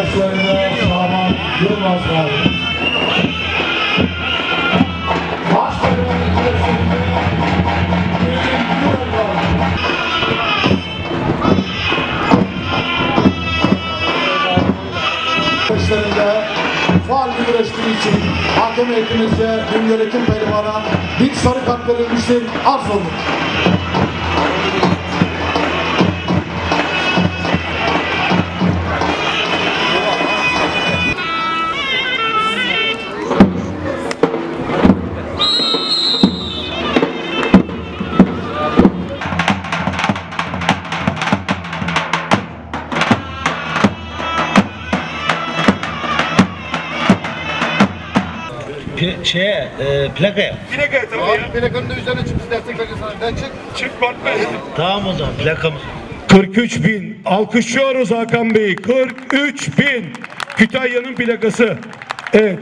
arkadaşlarına Şaban Yılmaz var. Maçlarında faal güreştiği için hakem heyetimize dün yönetim pehlivana bir sarı kart verilmiştir. Arz oldu. Pl- şeye, e, plakaya. Plakanın da üzerine çık istersen plakasından çık. Tamam o zaman plakamız. 43 bin. Alkışlıyoruz Hakan Bey. 43 bin. Kütahya'nın plakası. Evet,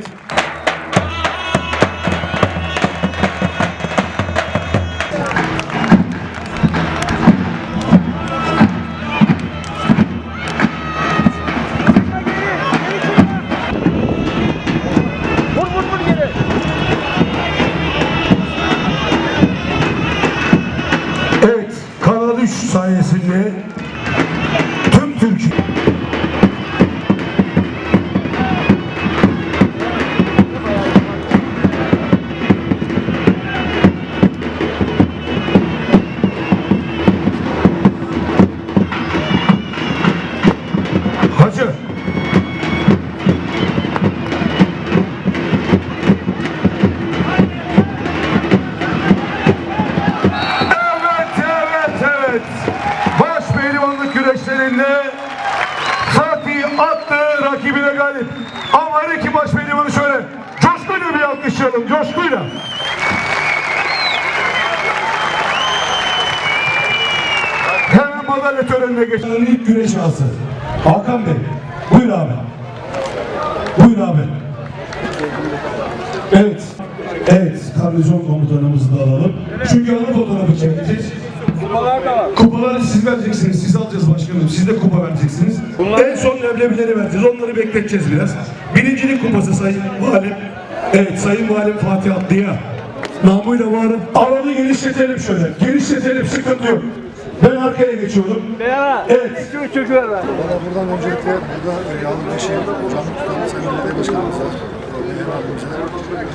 sayesinde güreşlerinde Fatih attı rakibine galip. Ama her iki baş pehlivanı şöyle coşkuyla bir alkışlayalım, coşkuyla. Hemen madalya törenine geçelim. İlk güreş ağası. Hakan Bey, buyur abi. Buyur abi. Evet. Evet, garnizon komutanımızı da alalım. Çünkü ana fotoğrafı çekeceğiz. Vereceksiniz, siz alacağız başkanım. Siz de kupa vereceksiniz. En son leblebileri vereceğiz, onları bekleteceğiz biraz. Birincilik kupası Sayın Valim. Evet, Sayın Valim Fatih Atlı'ya. Namıyla varım. Alanı genişletelim şöyle. Genişletelim, sıkıntı yok. Ben arkaya geçiyorum. Evet. Valla buradan öncelikle burada yağlı güneşi canlı tutan Sayın Belediye Başkanımıza, Beyhan abimize,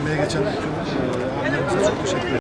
emeğe geçen bütün e, abilerimize çok teşekkür ederim.